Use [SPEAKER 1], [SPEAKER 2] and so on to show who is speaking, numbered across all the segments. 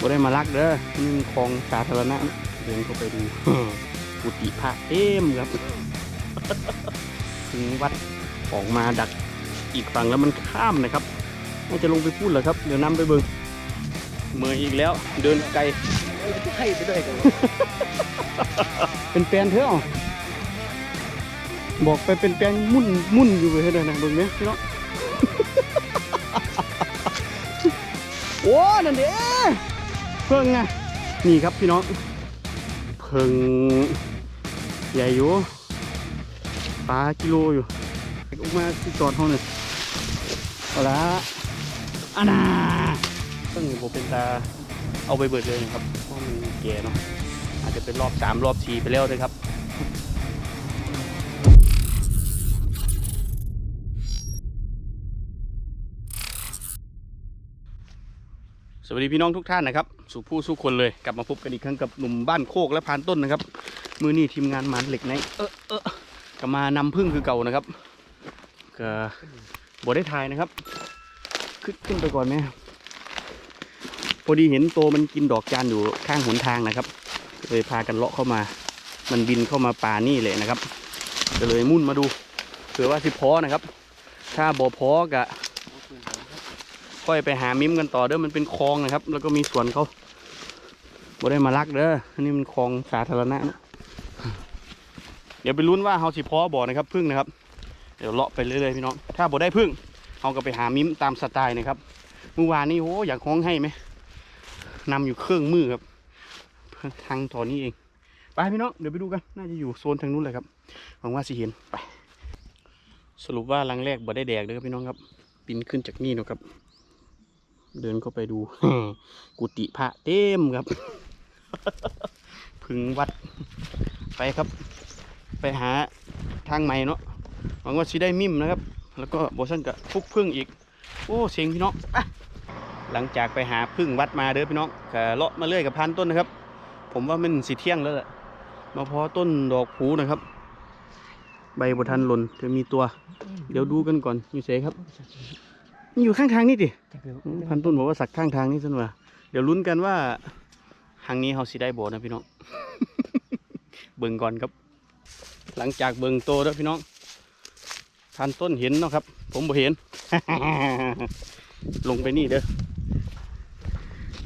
[SPEAKER 1] บ่ได้มาลักเด้อนี่มันคลองสาธารณะเดินเข้าไปดูกุฏิพระเต็มครับ ถึงวัดออกมาดักอีกฝั่งแล้วมันข้ามนะครับน่าจะลงไปพูดเหรอครับ เดี๋ยวนำไปเบิ่งเมื่ออีกแล้ว เดินไกล
[SPEAKER 2] ให้ไปด้วยกัน
[SPEAKER 1] เป็นแปลนเถอะเอาบอกไปเป็นแปลนมุ่นมุ่นอยู่ไปเถอะนะเบิ่งเนี้ยพี่น้องโอ้นั่นเด้ เพิ่งไงนี่ครับพี่น้อง เพิ่งใหญ่อยู่ปลากิโลอยู่ออกมาที่จอดห้องหนึ่งเอาละอันน่าเพิ่งผมเป็นตาเอาไปเบิดเลยนะครับเพราะมันแก่เนาะอาจจะเป็นรอบสามรอบสี่ไปแล้วเลยครับ สวัสดีพี่น้องทุกท่านนะครับสู่ผู้สู่คนเลยกลับมาพบกันอีกครั้งกับหนุ่มบ้านโคกและพานต้นนะครับ มือนี้ทีมงานหมันเหล็กในเออเออก็มานำพึ่งคือเก่านะครับก็บได้ทายนะครับ ขึ้นขึ้นไปก่อนไหมพอดีเห็นโตวมันกินดอกจานอยู่ข้างหนทางนะครับเลยพากันเลาะเข้ามา มันบินเข้ามาป่านี่เลยนะครับก็เลยมุ่นมาดูเผื่อว่าสิพอนะครับ ถ้าบ่พอกะ ค่อยไปหามิมกันต่อเด้อมันเป็นคลองนะครับ แล้วก็มีสวนเขาบ่ได้มาลักเด้ออันนี้มันคลองสาธารณะนะเดี๋ยวไปลุ้นว่าเฮาสิพอบ่อนะครับพึ่งนะครับ เดี๋ยวเลาะไปเรื่อยๆพี่น้องถ้าบ่ได้พึ่งเฮาก็ไปหามิมตามสไตล์นะครับเมื่อวานนี้โอ้อยากห้องให้ไหมนำอยู่เครื่องมือครับทางถอนนี้เองไปพี่น้องเดี๋ยวไปดูกันน่าจะอยู่โซนทางนู้นเลยครับหวังว่าสิเห็นไป สรุปว่ารังแรกบ่ได้แดกเลยครับพี่น้องครับปีนขึ้นจากนี่นะครับ เดินเข้าไปดู กุฏิพระเต็มครับ พึงวัด ไปครับ ไปหาทางใหม่เนาะหวังว่าสิได้มิมนะครับ แล้วก็บอสันกับฟุกพึ่งอีก โอ้เสียงพี่น้องไปหลังจากไปหาพึ่งวัดมาเด้อพี่น้องก็เลาะมาเรื่อยกับพันต้นนะครับ ผมว่ามันสีเที่ยงแล้วแหละมาพอต้นดอกผูนะครับ ใบบทันหล่นจะมีตัว เดี๋ยวดูกันก่อนอยู่เสครับมั นอยู่ข้างทางนี่ดิพันต้นบอกว่าสักข้างทางนี่สันว่าเดี๋ยวลุ้นกันว่าทางนี้เขาสิได้โบนะพี่น้อง เบิ่งก่อนครับ หลังจากเบิ่งโตแล้วพี่น้องพันต้นเห็นเนาะครับ ผมบ่เห็น ลงไปนี่เด้อ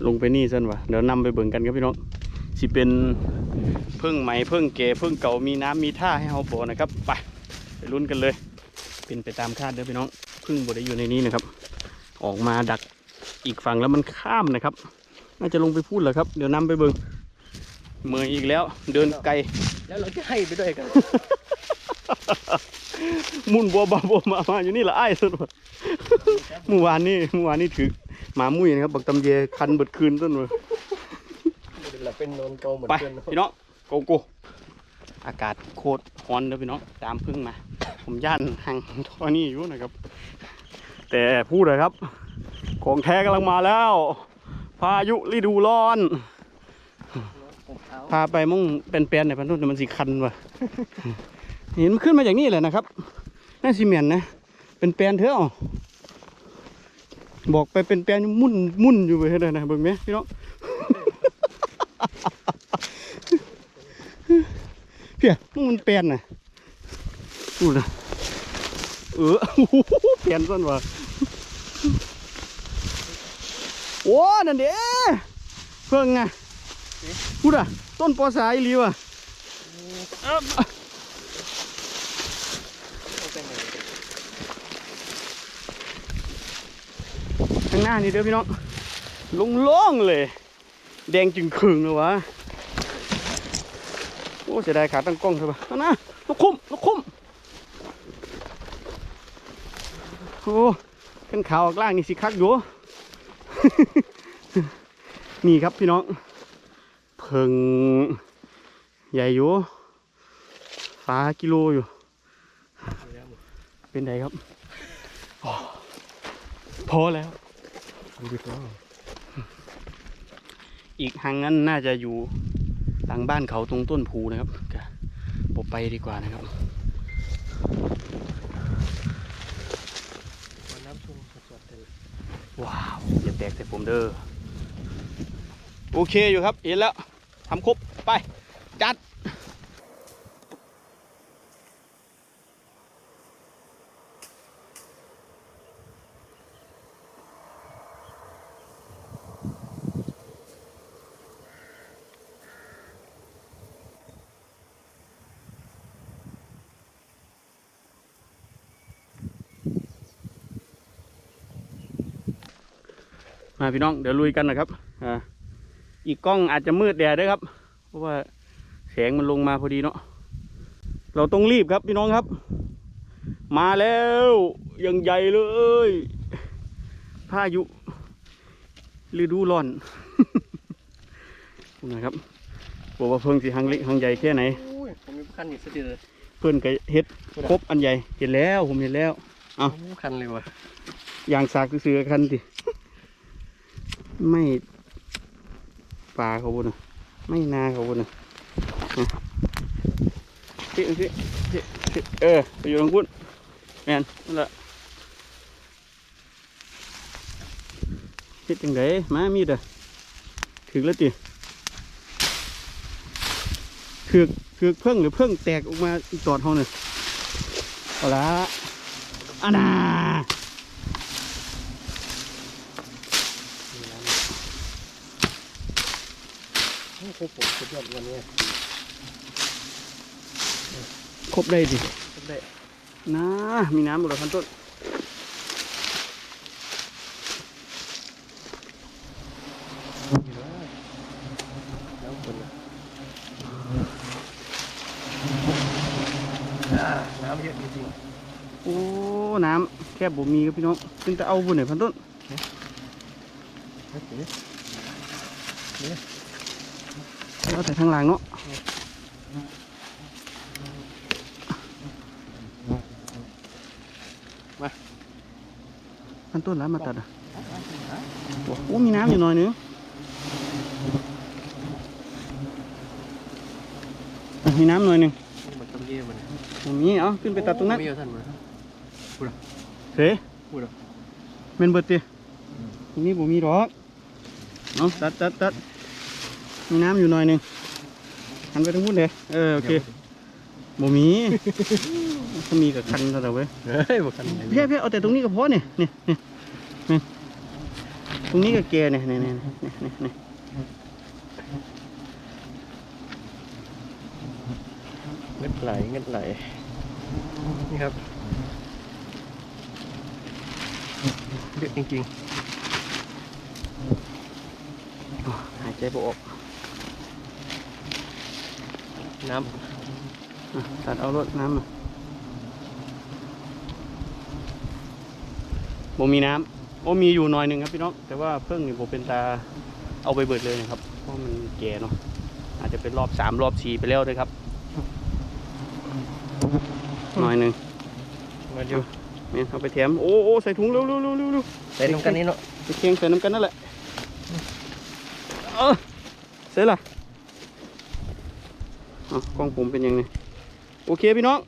[SPEAKER 1] ลงไปนี่สันว่าเดี๋ยวนำไปเบิ่งกันครับพี่น้องสิเป็นเพิ่งใหม่เพิ่งเก๋เพิ่งเก่ามีน้ำมีท่าให้เขาโบนะครับไปไปลุ้นกันเลย เป็นไปตามคาดเด้อพี่น้องเพิ่งบได้อยู่ในนี้นะครับ ออกมาดักอีกฝั่งแล้วมันข้ามนะครับ น่าจะลงไปพูดเหรอครับ เดี๋ยวนำไปเบิ่งเมื่อยอีกแล้ว เดินไกล
[SPEAKER 2] แล้วเราจะให้ไปด้วยกัน
[SPEAKER 1] มุ่นบัวบาบัวมามาอยู่นี่ละไอ้ายสุดว่ะเมื่อวานนี่เมื่อวานนี่ถือหมามุ้ยนะครับบักตำเยคันเบิดคืนต้นเลย
[SPEAKER 2] เราเป็นนนเกาเหมือน
[SPEAKER 1] ไป
[SPEAKER 2] กัน
[SPEAKER 1] พี่น้องโกโก้ อากาศโคตรร้อนเลยพี่น้องตามพึ่งมา ผมย่านห่างท่อนี่อยู่นะครับ แต่พูดเลยครับ ของแท้กำลังมาแล้ว พายุฤดูร้อน พาไปมุ่งเป็นแปลนในพันธุนมันสีคันว่ะเห็นมันขึ้นมาจากนี่เลยนะครับน่าซีเมนต์นะ เป็นแปลนเถอะบอกไปเป็นแปลนมุ่นมุ่นอยู่เถอะนะเบิ่งไหมพี่น้อง เพียมึงมันเปลี่ยนน่ะดูนะเออเปลี่ยนส้นวะโอ้นั่นเด้เพิ่งไงพูดอะต้นปอสายอีหลีว่ะข้างหน้านี่เด้อพี่น้องล่งๆเลย แดงจึงขึงเลยวะ อ้เสียดายขาตั้งกล้องเถอะปะเอานะนกคุ้มนกคุ้มโอ้เป็นขาวออกล่างนี่สิคักอยู่ นี่ครับพี่น้องเพิงใหญ่อยู่ฟ้ากิโลอยู่ เป็นไงครับโอ้พอแล้ว อีกทางนั้นน่าจะอยู่ หลังบ้านเขาตรงต้นผูนะครับก็ปบไปดีกว่านะครับ
[SPEAKER 2] น้ำชุ่มสดๆเลย
[SPEAKER 1] ว้าวอย่าแตกใส่ผมเด้อโอเคอยู่ครับเห็นแล้วทำครบไป จัด มาพี่น้องเดี๋ยวลุยกันนะครับอ่าอีกกล้องอาจจะมืดแดดด้วยครับ เพราะว่าแสงมันลงมาพอดีเนาะเราต้องรีบครับพี่น้องครับ มาแล้วยังใหญ่เลยพายุฤดูร้อนนะครับบอกว่าเพิ่งสิหังเล็กหังใหญ่แค่ไหน
[SPEAKER 2] โอ้ยผมมีคันอยู่สักทีเลย
[SPEAKER 1] เพื่อนก็เฮ็ดครบอันใหญ่เห็นแล้วผมเห็นแล้ว เอา
[SPEAKER 2] โคันเลยว่ะ
[SPEAKER 1] อย่างสากซื้อๆกันดิ ไม่ปลาเขาบุญนะไม่นาเขาบุญนะพี่พี่พี่เออไปอยู่ตรงพุ้นแมนนั่นละเฮ็ดจังไดมามีดอะถึงแล้วติถือกถือเพิ่งหรือเพิ่งแตกออกมาอีกตอดเขาเนี่ยเอาละอันน่า
[SPEAKER 2] โอ้โหผมสุดยอดวันนี้
[SPEAKER 1] ครบได้ดิ
[SPEAKER 2] สุดได้
[SPEAKER 1] นะมีน้ำหมดแล้วพันต้น
[SPEAKER 2] อยู่แล้วแล้วคนละอ่าน้ำเยอะจริง
[SPEAKER 1] โอ้ น้ำแค่บ่มีครับพี่น้องซึ่งจะเอาบุญไหนพันต้น
[SPEAKER 2] ๆเฮ้ยนี่
[SPEAKER 1] เอาแต่ทางหลังเนาะพันต้นแล้วมาตัดอะโอ้มีน้ำอยู่หน่อยนึงอะมีน้ำหน่อยหนึง
[SPEAKER 2] มันต้องเยี่ยมมัน
[SPEAKER 1] ผมมีเอาขึ้นไปตัดตรงนั้น
[SPEAKER 2] ไม่เอาท่านมา
[SPEAKER 1] เฮ้ย
[SPEAKER 2] พูดเหรอ
[SPEAKER 1] เมนเบิดติตรงนี้บ่มีดอกเอาตัดตัดตัด มีน้ำอยู่หน่อยหนึงหันไปทางนู้นเลยเออโอเคบ่มีถ้ามีกับคันเท่าไหร่เว้ย
[SPEAKER 2] เฮ้ยบอกคันไหน
[SPEAKER 1] เพี่เพี่เอาแต่ตรงนี้ก็พอเนี่ยเนี่ยเนี่ยเนี่ยตรงนี้ก็แกเนี่ยเนี่ยเนี่ยเนี่ยเนี่ยเนี่ย
[SPEAKER 2] เงินไหลเงินไหลนี่ครับเยอะจริง
[SPEAKER 1] อ๋อหายใจบ่ออก
[SPEAKER 2] ๆ น้ำ
[SPEAKER 1] อะตัดเอารถน้ำมาบ่มีน้ำโอ้มีอยู่หน่อยหนึ่งครับพี่น้อง แต่ว่าเพิ่งนี่ผมเป็นตาเอาไปเบิดเลยนะครับ เพราะมันแก่เนาะ อาจจะเป็นรอบสามรอบสี่ไปแล้วด้วยครับ หน่อยหนึ่ง
[SPEAKER 2] มาอยู่
[SPEAKER 1] เนี่ยเอาไปแถม โอ้โอ้ใส่ถุงเร็วเร็วเร็วเร็วเร็ว
[SPEAKER 2] ใส่ตรงกันนี้เนาะ
[SPEAKER 1] ไปเคียงใส่น้ำกันนั่นแหละ เออเสร็จละอ๋อ กล้องผมเป็นยังไงโอเคพี่น้อง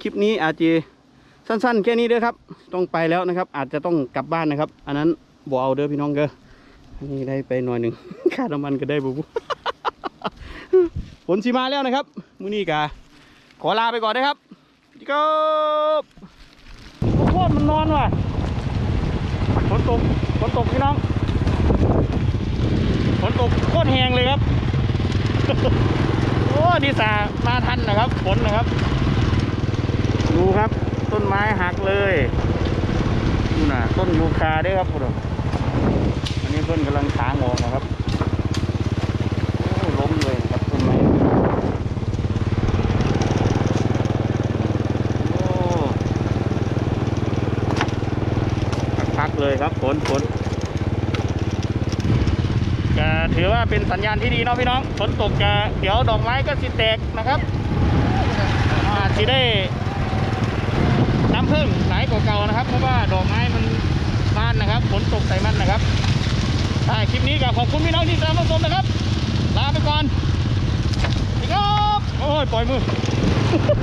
[SPEAKER 1] คลิปนี้อาจจะสั้นๆ แค่นี้เด้อครับ ต้องไปแล้วนะครับ อาจจะต้องกลับบ้านนะครับ อันนั้นบเอาเด้อพี่น้องเด้ออันนี้ได้ไปหน่อยหนึ่งค่าน้ำมันก็ได้บุบฝนสีมาแล้วนะครับมื้อนี้กาขอลาไปก่อนนะครับดีครับโอ้โหมันนอนว่ะฝนตกฝนตกพี่น้องฝนตกโคตรแหงเลยครับ ดีสามาทันนะครับฝนนะครับ ดูครับต้นไม้หักเลยดูน่ะต้นยูคาด้วยครับพวกเราอันนี้เพื่อนกำลังถางออกนะครับล้มเลยครับต้นไม้โอ้พักเลยครับฝนฝน ถือว่าเป็นสัญญาณที่ดีเนาะพี่น้องฝนตกจะเดี๋ยวดอกไม้ก็สิแตกนะครับอาจสิได้น้ำผึ้งหลายกว่าเก่านะครับ เพราะว่าดอกไม้มันบานนะครับฝนตกใส่มันนะครับถ้าคลิปนี้ก็ขอบคุณพี่น้องที่ตามรับชมนะครับลาไปก่อนสวัสดีครับโอ้ยปล่อยมือ